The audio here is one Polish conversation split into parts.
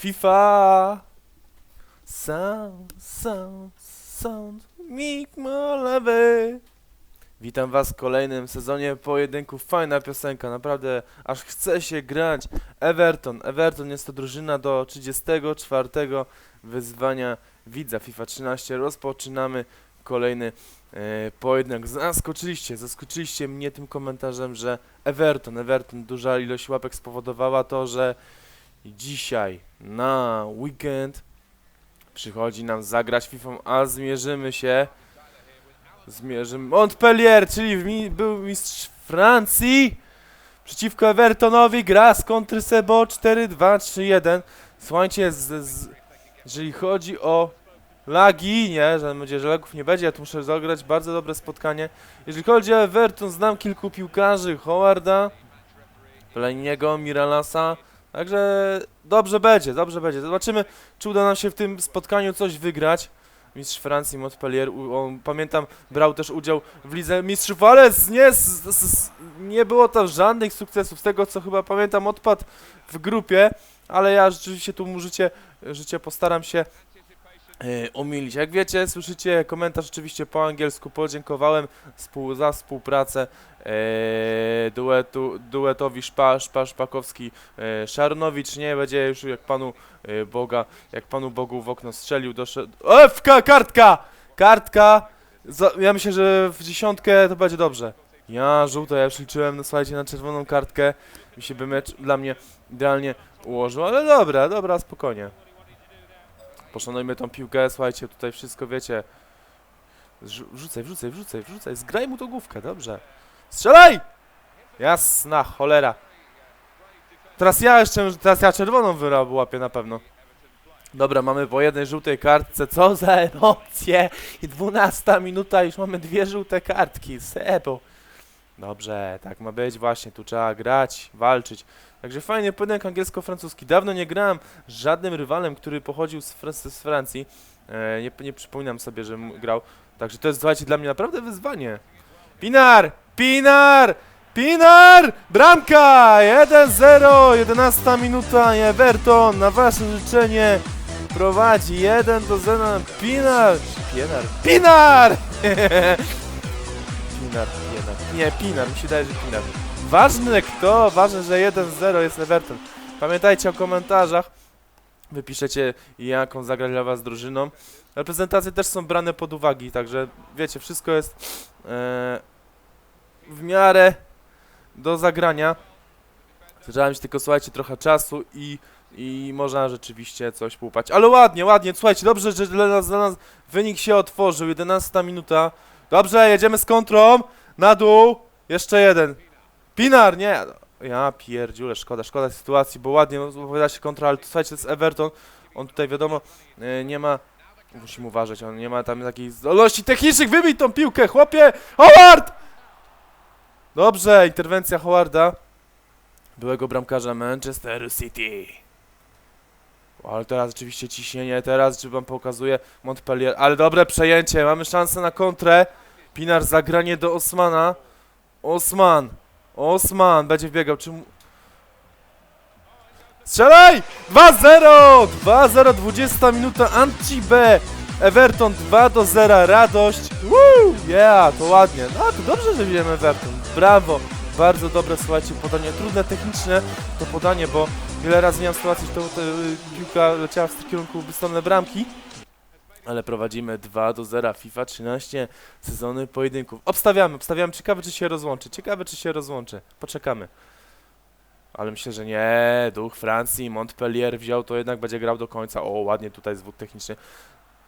FIFA. Sound, sound, sound, more love. Witam was w kolejnym sezonie pojedynków. Fajna piosenka, naprawdę aż chce się grać. Everton. Everton jest to drużyna do 34 wyzwania widza FIFA 13. Rozpoczynamy kolejny e, pojedynek. Zaskoczyliście, zaskoczyliście mnie tym komentarzem, że Everton, Everton, duża ilość łapek spowodowała to, że dzisiaj na weekend przychodzi nam zagrać FIFA, a zmierzymy się zmierzymy Montpellier, czyli mi, był mistrz Francji przeciwko Evertonowi gra z kontry Sebo 4-2-3-1 słuchajcie, z, z, jeżeli chodzi o lagi, nie, że nadzieję, że lagów nie będzie, ja tu muszę zagrać bardzo dobre spotkanie. Jeżeli chodzi o Everton, znam kilku piłkarzy, Howarda Peleniego, Miralasa Także dobrze będzie, dobrze będzie. Zobaczymy, czy uda nam się w tym spotkaniu coś wygrać. Mistrz Francji Montpellier, on, pamiętam, brał też udział w Lidze Mistrzów, ale nie, nie było tam żadnych sukcesów. Z tego co chyba pamiętam, odpadł w grupie, ale ja rzeczywiście tu mu życie, życie postaram się e, umilić. Jak wiecie, słyszycie komentarz oczywiście po angielsku. Podziękowałem współ, za współpracę e, duetu, duetowi Szpa, Szpa, Szpakowski e, Szarnowicz. Nie będzie już jak panu e, Boga, jak panu Bogu w okno strzelił, doszedł. FK, kartka! Kartka! Za, ja myślę, że w dziesiątkę to będzie dobrze. Ja żółto, ja już liczyłem, no słuchajcie, na czerwoną kartkę. Mi się by mecz dla mnie idealnie ułożył, ale dobra, dobra, spokojnie. Poszanujmy tą piłkę, słuchajcie, tutaj wszystko wiecie. Wrzucaj, wrzucaj, wrzucaj, wrzucaj, zgraj mu to główkę, dobrze. Strzelaj! Jasna, cholera. Teraz ja jeszcze, teraz ja czerwoną wyrobu łapię na pewno. Dobra, mamy po jednej żółtej kartce, co za emocje! I 12 minuta, już mamy dwie żółte kartki, sebo. Dobrze, tak ma być, właśnie, tu trzeba grać, walczyć. Także fajny pojedynek angielsko-francuski. Dawno nie grałem z żadnym rywalem, który pochodził z, z Francji. E, nie, nie przypominam sobie, że grał. Także to jest, słuchajcie, dla mnie naprawdę wyzwanie. Pinar! Pinar! Pinar! Bramka! 1-0, 11 minuta Everton na wasze życzenie prowadzi 1 do 0. Pinar! Pinar! Pinar! Pinar, Pinar. Nie, Pinar, mi się wydaje, że Pinar. Ważne kto, ważne, że 1-0 jest Everton. Pamiętajcie o komentarzach. Wypiszecie jaką zagrać dla was drużyną. Reprezentacje też są brane pod uwagi, także wiecie, wszystko jest e, w miarę do zagrania. Trzeba mieć tylko, słuchajcie, trochę czasu i, i można rzeczywiście coś połupać. Ale ładnie, ładnie, słuchajcie, dobrze, że dla nas, dla nas wynik się otworzył, 11 minuta. Dobrze, jedziemy z kontrą, na dół, jeszcze jeden. Pinar, nie, ja pierdziule, szkoda, szkoda sytuacji, bo ładnie opowiada się kontra, ale słuchajcie, to jest Everton, on tutaj wiadomo, e, nie ma, musimy uważać, on nie ma tam takiej zdolności technicznych, wybij tą piłkę, chłopie, Howard! Dobrze, interwencja Howarda, byłego bramkarza Manchester City. Ale teraz oczywiście ciśnienie, teraz czy wam pokazuje Montpellier, ale dobre przejęcie, mamy szansę na kontrę. Pinar zagranie do Osmana. Osman, Osman będzie wbiegał, czy. Strzelaj! 2-0! 2-0, 20 minuta, Anci-B. Everton 2 do 0, radość. Woo! Yeah, to ładnie. No to dobrze, że widzimy Everton. Brawo. Bardzo dobre, słuchajcie, podanie. Trudne techniczne to podanie, bo wiele razy miałem sytuację, że to, to y, piłka leciała w kierunku stronę bramki. Ale prowadzimy 2 do 0. FIFA 13 sezony pojedynków. Obstawiamy, obstawiamy. Ciekawe, czy się rozłączy. Ciekawe, czy się rozłączy. Poczekamy. Ale myślę, że nie. Duch Francji, Montpellier wziął, to jednak będzie grał do końca. O, ładnie tutaj zwód techniczny.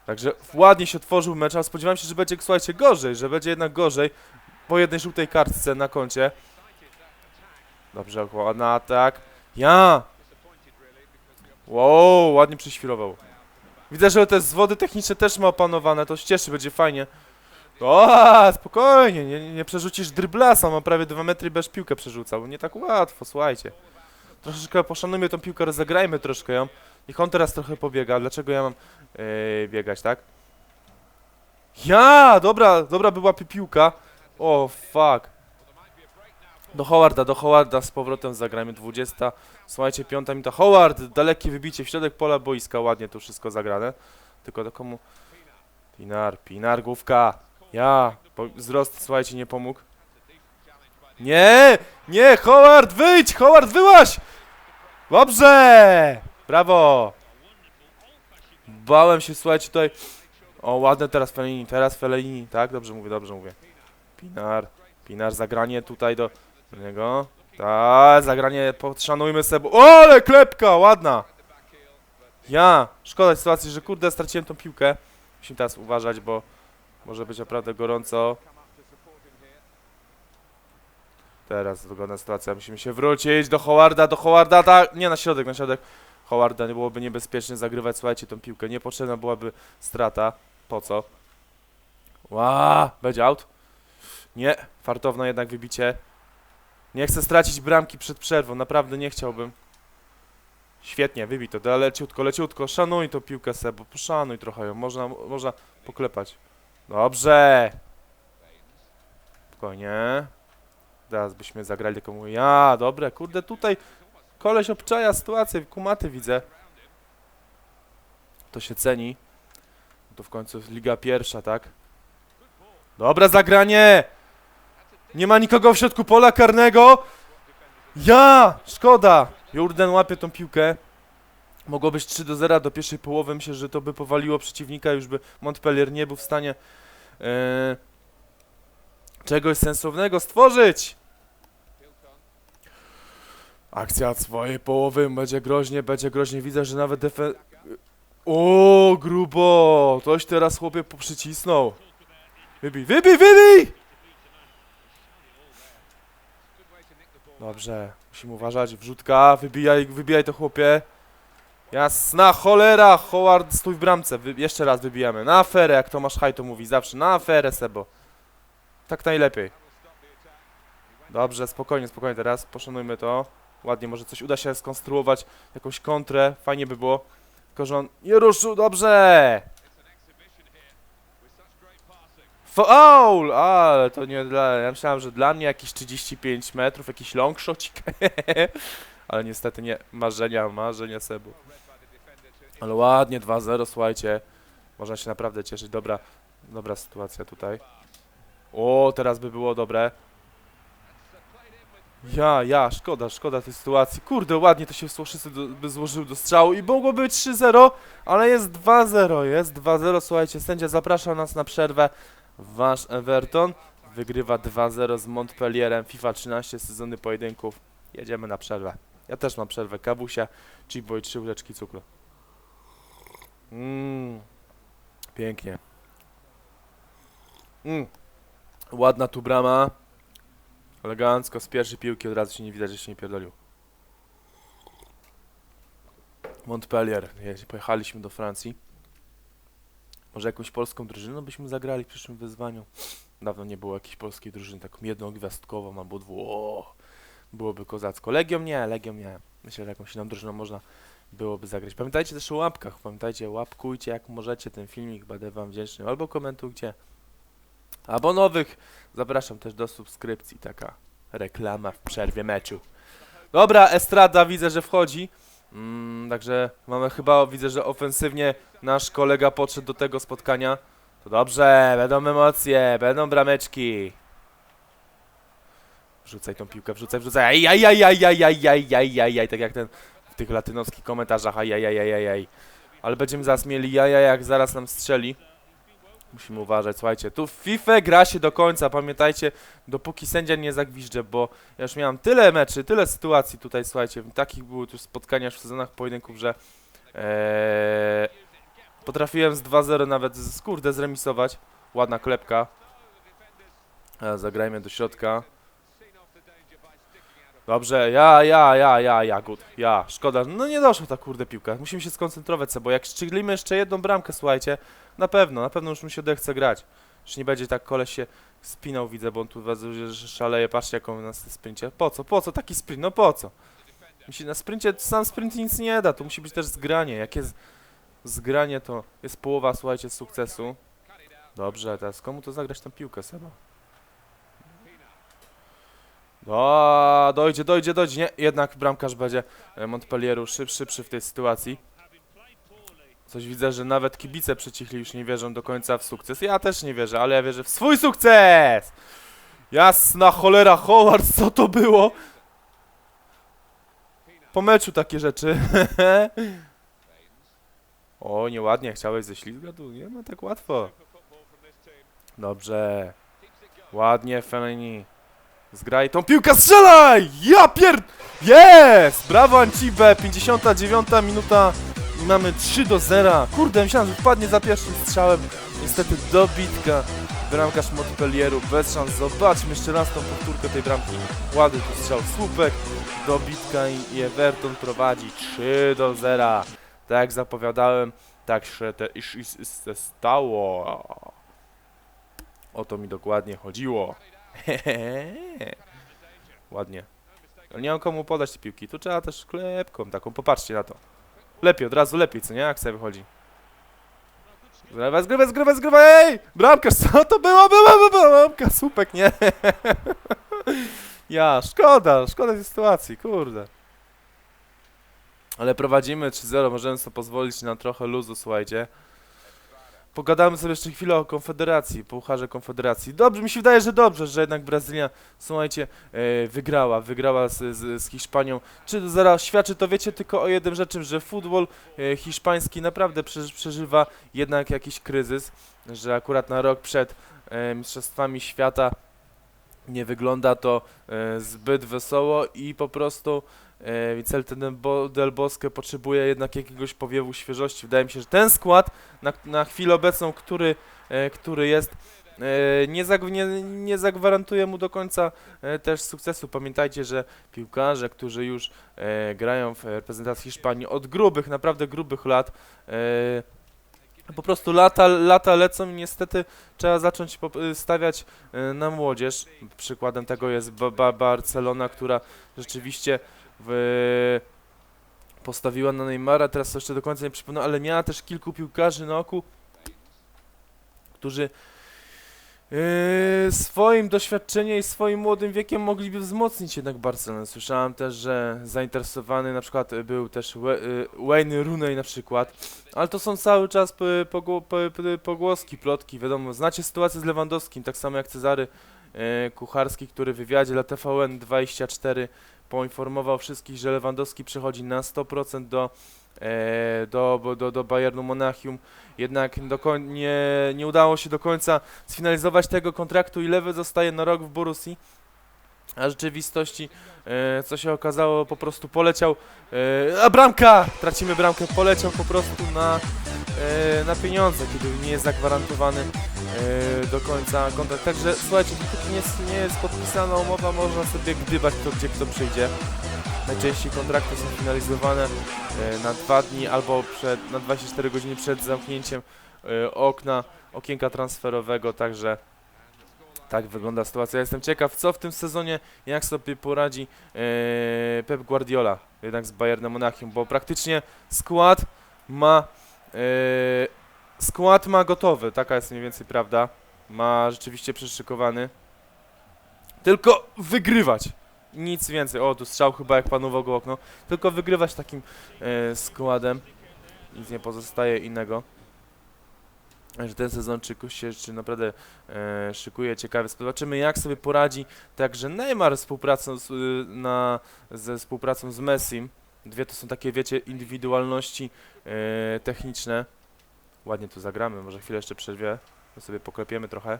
Także ładnie się otworzył mecz, ale spodziewałem się, że będzie, słuchajcie, gorzej, że będzie jednak gorzej. Po jednej żółtej kartce na koncie. Dobrze, ładny atak. Ja! Wow, ładnie prześwirował. Widzę, że te zwody techniczne też ma opanowane, to się cieszy, będzie fajnie. O, spokojnie, nie, nie przerzucisz dryblasa, ma prawie 2 metry bez piłkę przerzucał. Nie tak łatwo, słuchajcie. Troszeczkę poszanujmy tą piłkę, rozegrajmy troszkę ją. Niech on teraz trochę pobiega. Dlaczego ja mam yy, biegać, tak? Ja! Dobra, dobra była pi- piłka. O, fuck. Do Howarda, do Howarda z powrotem zagrajmy 20. Słuchajcie, piąta minuta. Howard, dalekie wybicie w środek pola boiska, ładnie to wszystko zagrane. Tylko do komu? Pinar, Pinar, główka. Ja, po, wzrost, słuchajcie, nie pomógł. Nie, nie, Howard, wyjdź, Howard, wyłaź! Dobrze! Brawo! Bałem się, słuchajcie, tutaj... O, ładne teraz Felini, teraz Felini, tak? Dobrze mówię, dobrze mówię. Pinar, Pinar, zagranie tutaj do, do niego. Tak, zagranie, podszanujmy sobie. O, ale klepka, ładna! Ja, szkoda sytuacji, że kurde, straciłem tą piłkę. Musimy teraz uważać, bo może być naprawdę gorąco. Teraz wygląda sytuacja, musimy się wrócić do Howarda, do Howarda, tak, nie na środek, na środek. Howarda nie byłoby niebezpiecznie zagrywać, słuchajcie, tą piłkę, niepotrzebna byłaby strata. Po co? Ła, będzie out? Nie, fartowne jednak wybicie. Nie chcę stracić bramki przed przerwą, naprawdę nie chciałbym. Świetnie, wybij to, da leciutko, leciutko, szanuj tą piłkę Sebo, poszanuj trochę ją, można, można poklepać. Dobrze! Spokojnie. Teraz byśmy zagrali mówię, ja, dobre, kurde, tutaj koleś obczaja sytuację, kumaty widzę. To się ceni. To w końcu Liga Pierwsza, tak? Dobra, zagranie! Nie ma nikogo w środku pola karnego! Ja! Szkoda! Jordan łapie tą piłkę. Mogło być 3 do 0 do pierwszej połowy. Myślę, że to by powaliło przeciwnika. Już by Montpellier nie był w stanie e, czegoś sensownego stworzyć. Akcja od swojej połowy będzie groźnie, będzie groźnie. Widzę, że nawet defen... O, grubo! Ktoś teraz chłopie poprzycisnął. Wybij, wybij, wybij! Dobrze, musimy uważać. Wrzutka, wybijaj, wybijaj to chłopie. Jasna cholera, Howard, stój w bramce. Wy, jeszcze raz wybijamy. Na aferę, jak Tomasz Haj to mówi zawsze. Na aferę, Sebo. Tak najlepiej. Dobrze, spokojnie, spokojnie teraz. Poszanujmy to. Ładnie, może coś uda się skonstruować. Jakąś kontrę. Fajnie by było. Tylko, że on nie ruszył. Dobrze! Foul! Ale to nie dla... Ja myślałem, że dla mnie jakieś 35 metrów, jakiś long shotcik. Ale niestety nie. Marzenia, marzenia Sebu. Ale ładnie 2-0, słuchajcie. Można się naprawdę cieszyć. Dobra, dobra sytuacja tutaj. O, teraz by było dobre. Ja, ja, szkoda, szkoda tej sytuacji. Kurde, ładnie to się wszyscy do, by złożyły do strzału i mogło być 3-0, ale jest 2-0, jest 2-0. Słuchajcie, sędzia zaprasza nas na przerwę. Wasz Everton wygrywa 2-0 z Montpellierem. FIFA 13 sezony pojedynków. Jedziemy na przerwę. Ja też mam przerwę. Kawusia, chipboy, trzy łyżeczki cukru. Mmm. Pięknie. Mm. Ładna tu brama. Elegancko, z pierwszej piłki od razu się nie widać, że się nie pierdolił. Montpellier. Je- Pojechaliśmy do Francji. Może jakąś polską drużyną byśmy zagrali w przyszłym wyzwaniu. Dawno nie było jakiejś polskiej drużyny, taką jednogwiazdkową albo dwu. Byłoby kozacko. Legią nie, Legią nie. Myślę, że jakąś inną drużyną można byłoby zagrać. Pamiętajcie też o łapkach. Pamiętajcie, łapkujcie jak możecie ten filmik, będę wam wdzięczny. Albo komentujcie. Albo nowych zapraszam też do subskrypcji. Taka reklama w przerwie meczu. Dobra, Estrada widzę, że wchodzi. Mm, także mamy chyba, widzę, że ofensywnie nasz kolega podszedł do tego spotkania. To dobrze, będą emocje, będą brameczki. Wrzucaj tą piłkę, wrzucaj, wrzucaj. Aj, tak jak ten w tych latynoskich komentarzach. Aj. Ale będziemy zaraz mieli jaja, jak zaraz nam strzeli. Musimy uważać, słuchajcie, tu w FIFA gra się do końca, pamiętajcie, dopóki sędzia nie zagwizdże, bo ja już miałem tyle meczy, tyle sytuacji tutaj, słuchajcie, takich były tu spotkania w sezonach pojedynków, że ee, potrafiłem z 2-0 nawet z kurde zremisować. Ładna klepka. Zagrajmy do środka. Dobrze, ja, ja, ja, ja, ja, ja, szkoda, no nie doszła ta kurde piłka, musimy się skoncentrować sobie, bo jak szczeglimy jeszcze jedną bramkę, słuchajcie, na pewno, na pewno już mi się odechce grać. Już nie będzie tak koleś się spinał, widzę, bo on tu że szaleje, patrzcie jaką na sprincie. Po co, po co taki sprint, no po co? Musi na sprincie, sam sprint nic nie da, tu musi być też zgranie, jak jest zgranie to jest połowa, słuchajcie, sukcesu. Dobrze, teraz komu to zagrać tą piłkę, Seba? O, dojdzie, dojdzie, dojdzie. Nie, jednak bramkarz będzie e, Montpellieru szyb, szybszy w tej sytuacji. Coś widzę, że nawet kibice przecichli już nie wierzą do końca w sukces. Ja też nie wierzę, ale ja wierzę w swój sukces! Jasna cholera, Howard, co to było? Po meczu takie rzeczy. o, nieładnie, chciałeś ze ślizga? Tu nie ma tak łatwo. Dobrze. Ładnie, Fellaini. Zgraj tą piłkę, strzelaj! Ja pier... Jest! Brawo Ancibe, 59 minuta i mamy 3 do 0. Kurde, myślałem, że wpadnie za pierwszym strzałem. Niestety dobitka. Bramkarz Montpellieru bez szans. Zobaczmy jeszcze raz tą powtórkę tej bramki. Ładny tu strzał, słupek, dobitka i, Everton prowadzi 3 do 0. Tak jak zapowiadałem, tak się te iż, iż, iż se stało. O to mi dokładnie chodziło. Ładnie. Ale nie mam komu podać te piłki. Tu trzeba też klepką taką, popatrzcie na to. Lepiej, od razu lepiej, co nie? Sobie wychodzi. Zgrywaj, zgrywaj, zgrywaj, zgrywaj! Ej! Bramkarz, co to było? Była, była, była bramka, słupek, nie? ja, szkoda, szkoda tej sytuacji, kurde. Ale prowadzimy 3-0, możemy sobie pozwolić na trochę luzu, słuchajcie. Pogadamy sobie jeszcze chwilę o Konfederacji, Pucharze Konfederacji. Dobrze, mi się wydaje, że dobrze, że jednak Brazylia, słuchajcie, e, wygrała, wygrała z, z, z Hiszpanią. Czy zaraz świadczy to, wiecie, tylko o jednym rzeczy, że futbol e, hiszpański naprawdę przeży, przeżywa jednak jakiś kryzys, że akurat na rok przed e, Mistrzostwami Świata nie wygląda to zbyt wesoło i po prostu e, Vicente del Bo- del Bosque potrzebuje jednak jakiegoś powiewu świeżości. Wydaje mi się, że ten skład na, na chwilę obecną, który, e, który jest, e, nie, nie, nie zagwarantuje mu do końca też sukcesu. Pamiętajcie, że piłkarze, którzy już grają w reprezentacji Hiszpanii od grubych, naprawdę grubych lat, po prostu lata, lata lecą i niestety trzeba zacząć stawiać na młodzież. Przykładem tego jest ba Barcelona, która rzeczywiście w, postawiła na Neymara, teraz jeszcze do końca nie przypomnę, ale miała też kilku piłkarzy na oku, którzy yy, swoim doświadczeniem i swoim młodym wiekiem mogliby wzmocnić jednak Barcelonę. Słyszałem też, że zainteresowany na przykład był też Wa- y, Wayne Rooney na przykład, ale to są cały czas pogłoski, plotki, wiadomo. Znacie sytuację z Lewandowskim, tak samo jak Cezary e, Kucharski, który w wywiadzie dla TVN24 poinformował wszystkich, że Lewandowski przychodzi na 100% do, e, do, do, do Bayernu Monachium. Jednak nie, nie udało się do końca sfinalizować tego kontraktu i Lewy zostaje na rok w Borussii. A w rzeczywistości, e, co się okazało, po prostu poleciał. E, a bramka! Tracimy bramkę, poleciał po prostu na, na pieniądze, kiedy nie jest zagwarantowany do końca kontrakt. Także słuchajcie, dopóki nie jest, nie jest podpisana umowa, można sobie gdybać kto gdzie kto przyjdzie. Najczęściej kontrakty są finalizowane e, na dwa dni albo przed, na 24 godziny przed zamknięciem e, okna, okienka transferowego, także tak wygląda sytuacja. Jestem ciekaw, co w tym sezonie, jak sobie poradzi e, Pep Guardiola, jednak z Bayernem Monachium, bo praktycznie skład ma e, skład ma gotowy, taka jest mniej więcej prawda. Ma rzeczywiście przeszykowany. Tylko wygrywać. Nic więcej. O, tu strzał chyba jak panował go okno. Tylko wygrywać takim e, składem. Nic nie pozostaje innego. Że ten sezon czy się czy naprawdę e, szykuje ciekawy. Zobaczymy jak sobie poradzi także Neymar współpracą z, y, na, ze współpracą z Messim. Dwie to są takie, wiecie, indywidualności e, techniczne. Ładnie tu zagramy, może chwilę jeszcze przerwie. Sobie poklepiemy trochę.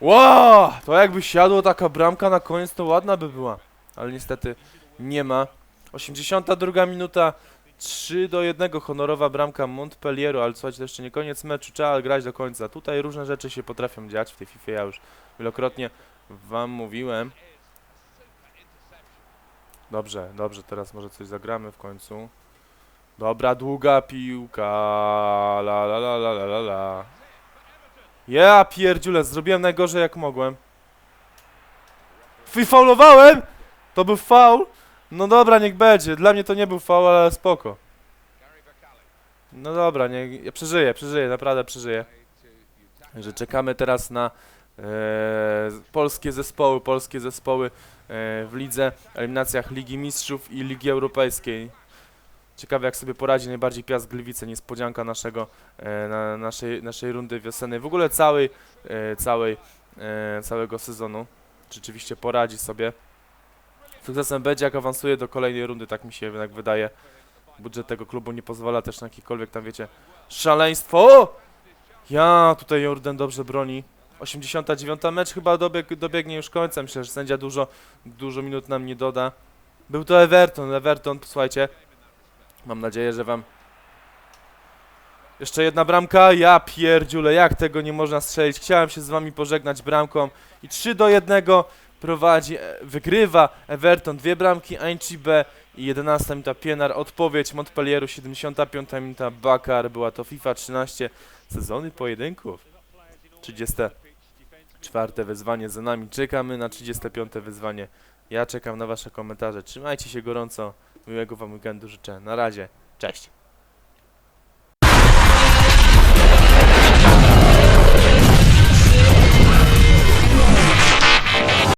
Wow! To jakby siadło taka bramka na koniec, to ładna by była. Ale niestety nie ma. 82 minuta. 3 do 1 honorowa bramka Montpellieru, ale słuchajcie, to jeszcze nie koniec meczu, trzeba grać do końca. Tutaj różne rzeczy się potrafią dziać w tej FIFA, ja już wielokrotnie wam mówiłem. Dobrze, dobrze, teraz może coś zagramy w końcu. Dobra, długa piłka. La la la la la la. Ja pierdziule, zrobiłem najgorzej jak mogłem. Wyfaulowałem? To był faul? No dobra, niech będzie. Dla mnie to nie był faul, ale spoko. No dobra, nie, ja przeżyję, przeżyję, naprawdę przeżyję. Że czekamy teraz na e, polskie zespoły, polskie zespoły e, w lidze, eliminacjach Ligi Mistrzów i Ligi Europejskiej. Ciekawe jak sobie poradzi najbardziej Piast Gliwice, niespodzianka naszego, e, na, naszej, naszej rundy wiosennej, w ogóle całej, e, całej, e, całego sezonu. Rzeczywiście poradzi sobie. Sukcesem będzie jak awansuje do kolejnej rundy, tak mi się jednak wydaje. Budżet tego klubu nie pozwala też na jakiekolwiek tam wiecie szaleństwo. O! Ja tutaj Jordan dobrze broni. 89 mecz chyba dobieg, dobiegnie już końca. Myślę, że sędzia dużo, dużo minut nam nie doda. Był to Everton, Everton, słuchajcie. Mam nadzieję, że wam... Jeszcze jedna bramka, ja pierdziule, jak tego nie można strzelić. Chciałem się z wami pożegnać bramką i 3 do 1 prowadzi, e, wygrywa Everton, dwie bramki, Ainchi B i 11 minuta. Pienar, odpowiedź Montpellieru, 75 minuta. Bakar, była to FIFA 13, sezony pojedynków. 34 wyzwanie za nami, czekamy na 35 wyzwanie. Ja czekam na wasze komentarze, trzymajcie się gorąco, miłego wam weekendu życzę, na razie, cześć.